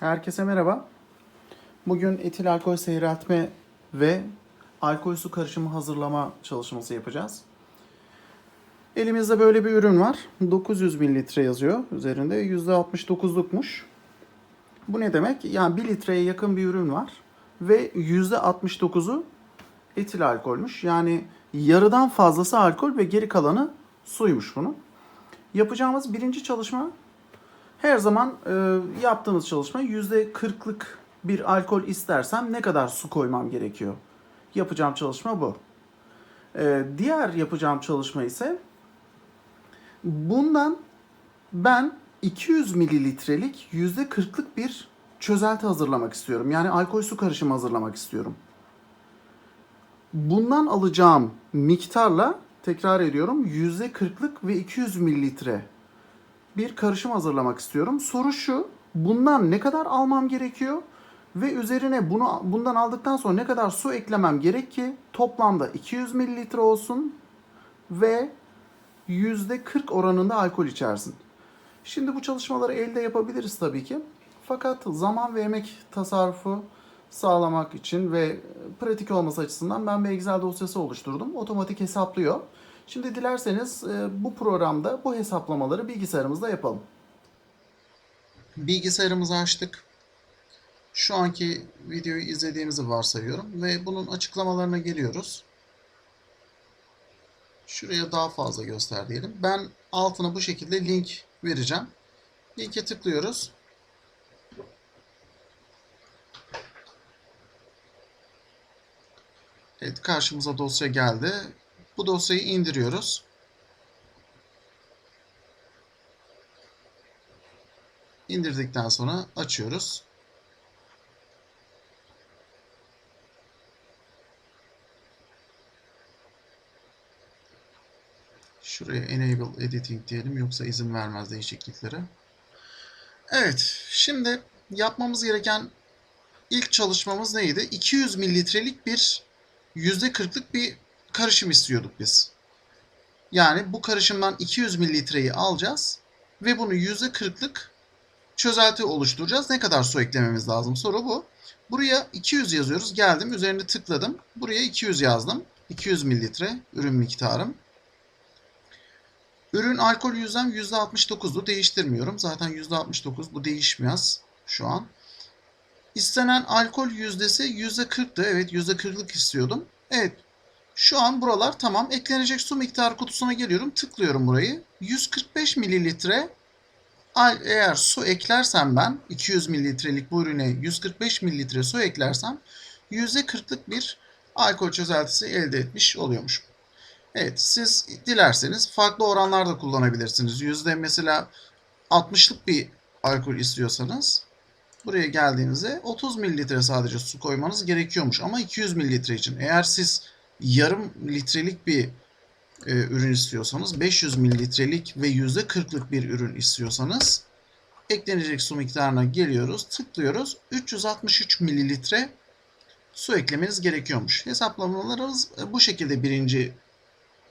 Herkese merhaba. Bugün etil alkol seyreltme ve alkol su karışımı hazırlama çalışması yapacağız. Elimizde böyle bir ürün var. 900 mililitre yazıyor üzerinde. %69'lukmuş. Bu ne demek? Yani 1 litreye yakın bir ürün var. Ve %69'u etil alkolmüş. Yani yarıdan fazlası alkol ve geri kalanı suymuş bunun. Yapacağımız birinci çalışma her zaman e, yaptığımız çalışma yüzde kırklık bir alkol istersem ne kadar su koymam gerekiyor? Yapacağım çalışma bu. E, diğer yapacağım çalışma ise bundan ben 200 mililitrelik yüzde kırklık bir çözelti hazırlamak istiyorum. Yani alkol su karışımı hazırlamak istiyorum. Bundan alacağım miktarla tekrar ediyorum yüzde kırklık ve 200 mililitre bir karışım hazırlamak istiyorum. Soru şu, bundan ne kadar almam gerekiyor? Ve üzerine bunu bundan aldıktan sonra ne kadar su eklemem gerek ki toplamda 200 mililitre olsun ve %40 oranında alkol içersin. Şimdi bu çalışmaları elde yapabiliriz tabii ki. Fakat zaman ve emek tasarrufu sağlamak için ve pratik olması açısından ben bir Excel dosyası oluşturdum. Otomatik hesaplıyor. Şimdi dilerseniz e, bu programda bu hesaplamaları bilgisayarımızda yapalım. Bilgisayarımızı açtık. Şu anki videoyu izlediğimizi varsayıyorum ve bunun açıklamalarına geliyoruz. Şuraya daha fazla göster diyelim. Ben altına bu şekilde link vereceğim. Linke tıklıyoruz. Evet karşımıza dosya geldi. Bu dosyayı indiriyoruz. İndirdikten sonra açıyoruz. Şuraya enable editing diyelim yoksa izin vermez değişikliklere. Evet, şimdi yapmamız gereken ilk çalışmamız neydi? 200 mililitrelik bir %40'lık bir karışım istiyorduk biz. Yani bu karışımdan 200 mililitreyi alacağız ve bunu %40'lık çözelti oluşturacağız. Ne kadar su eklememiz lazım? Soru bu. Buraya 200 yazıyoruz. Geldim, üzerine tıkladım. Buraya 200 yazdım. 200 mililitre ürün miktarım. Ürün alkol yüzdem %69'du. Değiştirmiyorum. Zaten %69 bu değişmez şu an. İstenen alkol yüzdesi %40'tı. Evet %40'lık istiyordum. Evet şu an buralar tamam. Eklenecek su miktarı kutusuna geliyorum. Tıklıyorum burayı. 145 mililitre eğer su eklersem ben 200 mililitrelik bu ürüne 145 mililitre su eklersem %40'lık bir alkol çözeltisi elde etmiş oluyormuş. Evet siz dilerseniz farklı oranlarda kullanabilirsiniz. Yüzde mesela 60'lık bir alkol istiyorsanız buraya geldiğinizde 30 mililitre sadece su koymanız gerekiyormuş ama 200 mililitre için. Eğer siz yarım litrelik bir e, ürün istiyorsanız 500 mililitrelik ve %40'lık bir ürün istiyorsanız eklenecek su miktarına geliyoruz, tıklıyoruz. 363 mililitre su eklemeniz gerekiyormuş. Hesaplamalarımız e, bu şekilde birinci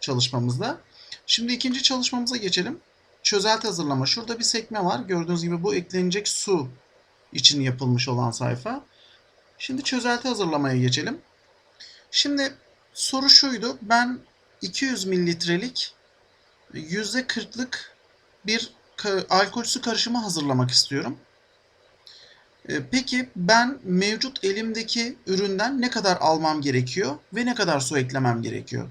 çalışmamızda. Şimdi ikinci çalışmamıza geçelim. Çözelti hazırlama. Şurada bir sekme var. Gördüğünüz gibi bu eklenecek su için yapılmış olan sayfa. Şimdi çözelti hazırlamaya geçelim. Şimdi soru şuydu. Ben 200 mililitrelik %40'lık bir alkol karışımı hazırlamak istiyorum. E, peki ben mevcut elimdeki üründen ne kadar almam gerekiyor ve ne kadar su eklemem gerekiyor?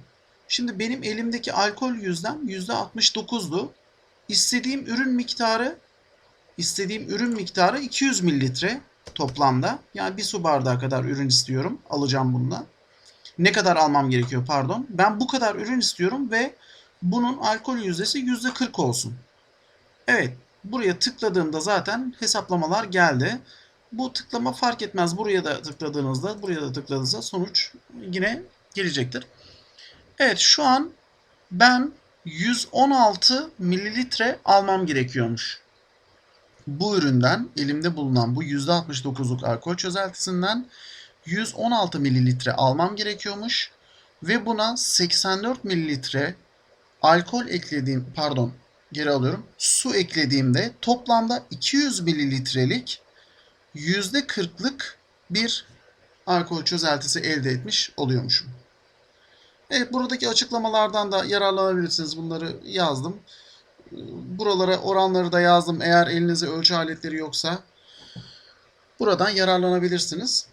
Şimdi benim elimdeki alkol yüzdem %69'du. İstediğim ürün miktarı istediğim ürün miktarı 200 mililitre toplamda. Yani bir su bardağı kadar ürün istiyorum. Alacağım bundan. Ne kadar almam gerekiyor pardon. Ben bu kadar ürün istiyorum ve bunun alkol yüzdesi %40 olsun. Evet buraya tıkladığımda zaten hesaplamalar geldi. Bu tıklama fark etmez. Buraya da tıkladığınızda, buraya da tıkladığınızda sonuç yine gelecektir. Evet şu an ben 116 mililitre almam gerekiyormuş. Bu üründen elimde bulunan bu %69'luk alkol çözeltisinden 116 mililitre almam gerekiyormuş. Ve buna 84 mililitre alkol eklediğim pardon geri alıyorum su eklediğimde toplamda 200 mililitrelik %40'lık bir alkol çözeltisi elde etmiş oluyormuşum. Evet buradaki açıklamalardan da yararlanabilirsiniz. Bunları yazdım. Buralara oranları da yazdım. Eğer elinizde ölçü aletleri yoksa buradan yararlanabilirsiniz.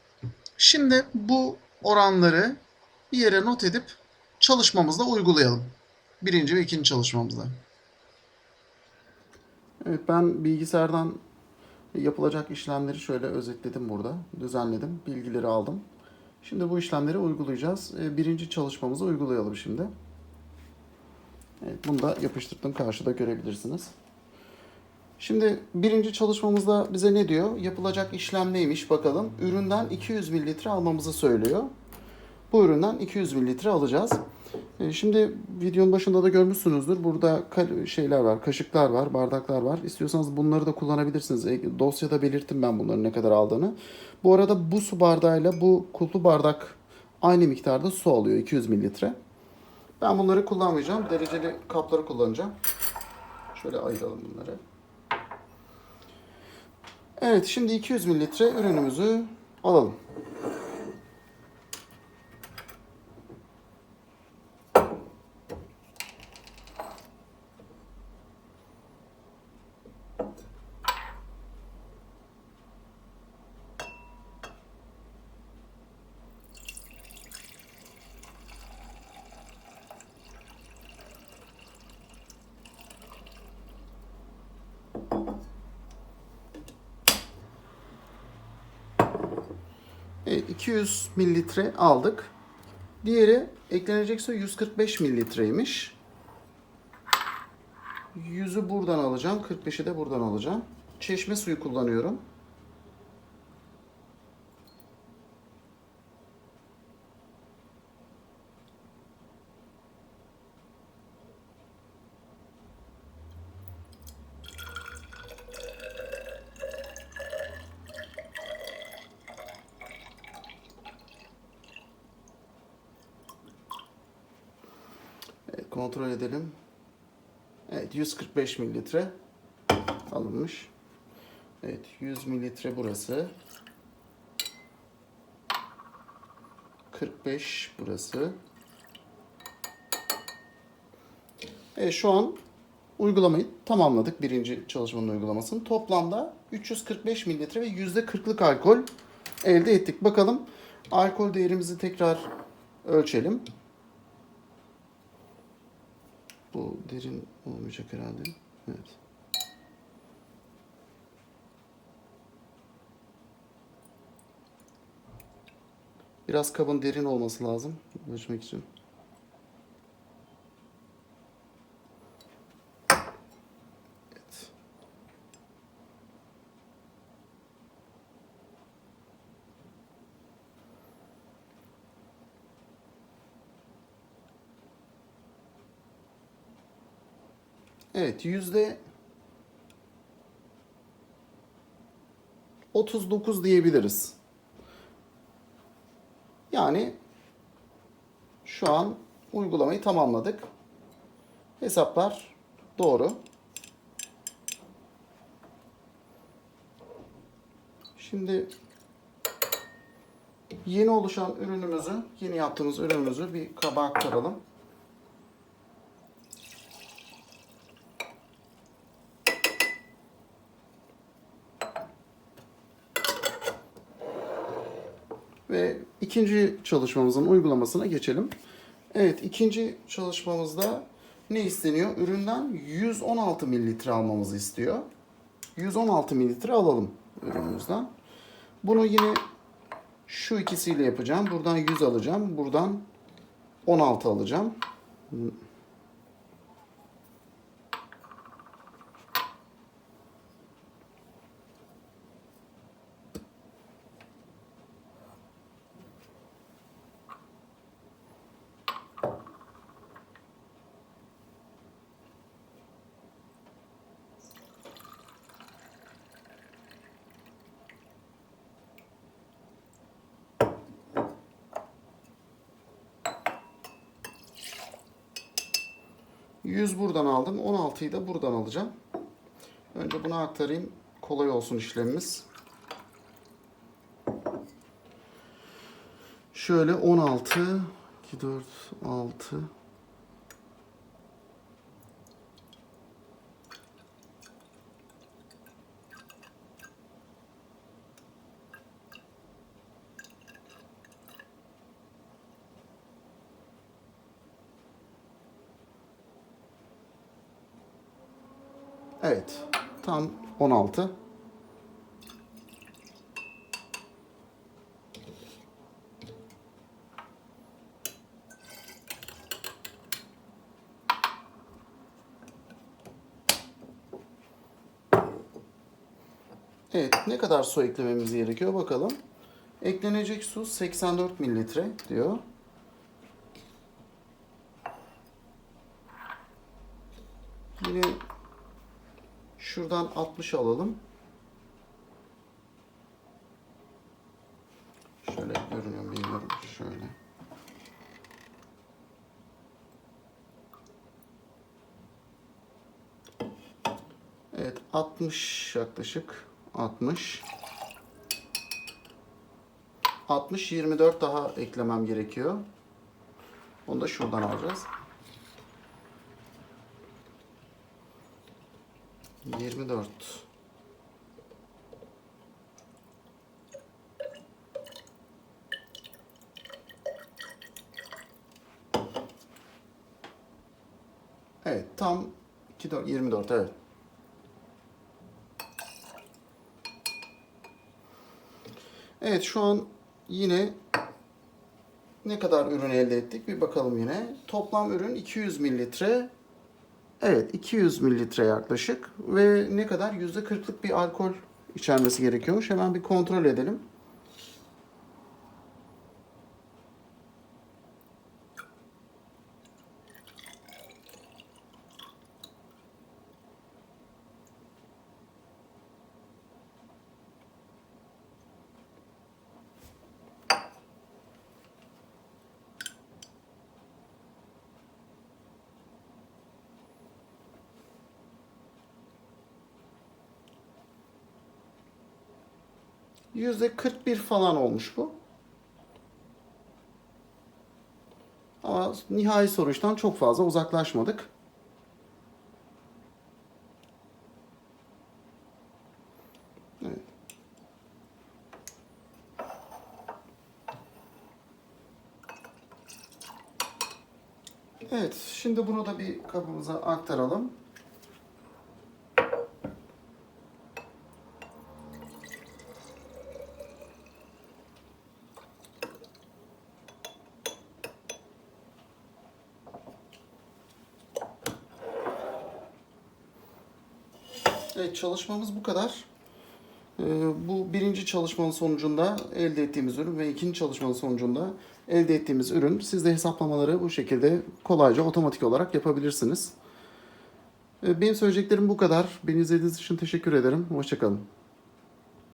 Şimdi bu oranları bir yere not edip çalışmamızda uygulayalım. Birinci ve ikinci çalışmamızda. Evet ben bilgisayardan yapılacak işlemleri şöyle özetledim burada. Düzenledim. Bilgileri aldım. Şimdi bu işlemleri uygulayacağız. Ee, Birinci çalışmamızı uygulayalım şimdi. Evet, bunu da yapıştırdım. Karşıda görebilirsiniz. Şimdi birinci çalışmamızda bize ne diyor? Yapılacak işlem neymiş bakalım. Üründen 200 mililitre almamızı söylüyor. Bu üründen 200 mililitre alacağız. Ee, Şimdi videonun başında da görmüşsünüzdür. Burada şeyler var, kaşıklar var, bardaklar var. İstiyorsanız bunları da kullanabilirsiniz. E, Dosyada belirttim ben bunların ne kadar aldığını. Bu arada bu su bardağıyla bu kulpu bardak aynı miktarda su alıyor 200 mililitre. Ben bunları kullanmayacağım. Dereceli kapları kullanacağım. Şöyle ayıralım bunları. Evet şimdi 200 mililitre ürünümüzü alalım. Evet 200 mililitre aldık. Diğeri eklenecek su 145 mililitreymiş. 100'ü buradan alacağım. 45'i de buradan alacağım. Çeşme suyu kullanıyorum. Evet, kontrol edelim. Evet 145 mililitre alınmış. Evet 100 mililitre burası. 45 burası. Evet şu an uygulamayı tamamladık. Birinci çalışmanın uygulamasını. Toplamda 345 mililitre ve %40'lık alkol elde ettik. Bakalım alkol değerimizi tekrar ölçelim. Bu derin olmayacak herhalde. Evet. Biraz kabın derin olması lazım. Ölçmek için. Evet. Evet yüzde 39 diyebiliriz. Yani şu an uygulamayı tamamladık. Hesaplar doğru. Şimdi yeni oluşan ürünümüzü, yeni yaptığımız ürünümüzü bir kaba aktaralım. Ve ikinci çalışmamızın uygulamasına geçelim. Evet ikinci çalışmamızda ne isteniyor? Üründen 116 mililitre almamızı istiyor. 116 mililitre alalım ürünümüzden. Bunu yine şu ikisiyle yapacağım. Buradan 100 alacağım. Buradan 16 alacağım. 100 buradan aldım. 16'yı da buradan alacağım. Önce bunu aktarayım. Kolay olsun işlemimiz. Şöyle 16, 2, 4, 6, Evet. Tam 16. Evet, ne kadar su eklememiz gerekiyor bakalım. Eklenecek su 84 mililitre diyor. Yine şuradan 60 alalım. Şöyle görünüyor bilmiyorum. Şöyle. Evet 60 yaklaşık 60 60 24 daha eklemem gerekiyor. Onu da şuradan alacağız. 24 Evet tam 2 4 24 evet. Evet şu an yine ne kadar ürün elde ettik bir bakalım yine. Toplam ürün 200 mililitre. Evet 200 mililitre yaklaşık ve ne kadar %40'lık bir alkol içermesi gerekiyormuş. Hemen bir kontrol edelim. %41 falan olmuş bu. Ama nihai sonuçtan çok fazla uzaklaşmadık. Evet. Evet, şimdi bunu da bir kabımıza aktaralım. Evet çalışmamız bu kadar. Ee, bu birinci çalışmanın sonucunda elde ettiğimiz ürün ve ikinci çalışmanın sonucunda elde ettiğimiz ürün. Siz de hesaplamaları bu şekilde kolayca otomatik olarak yapabilirsiniz. Ee, benim söyleyeceklerim bu kadar. Beni izlediğiniz için teşekkür ederim. Hoşçakalın.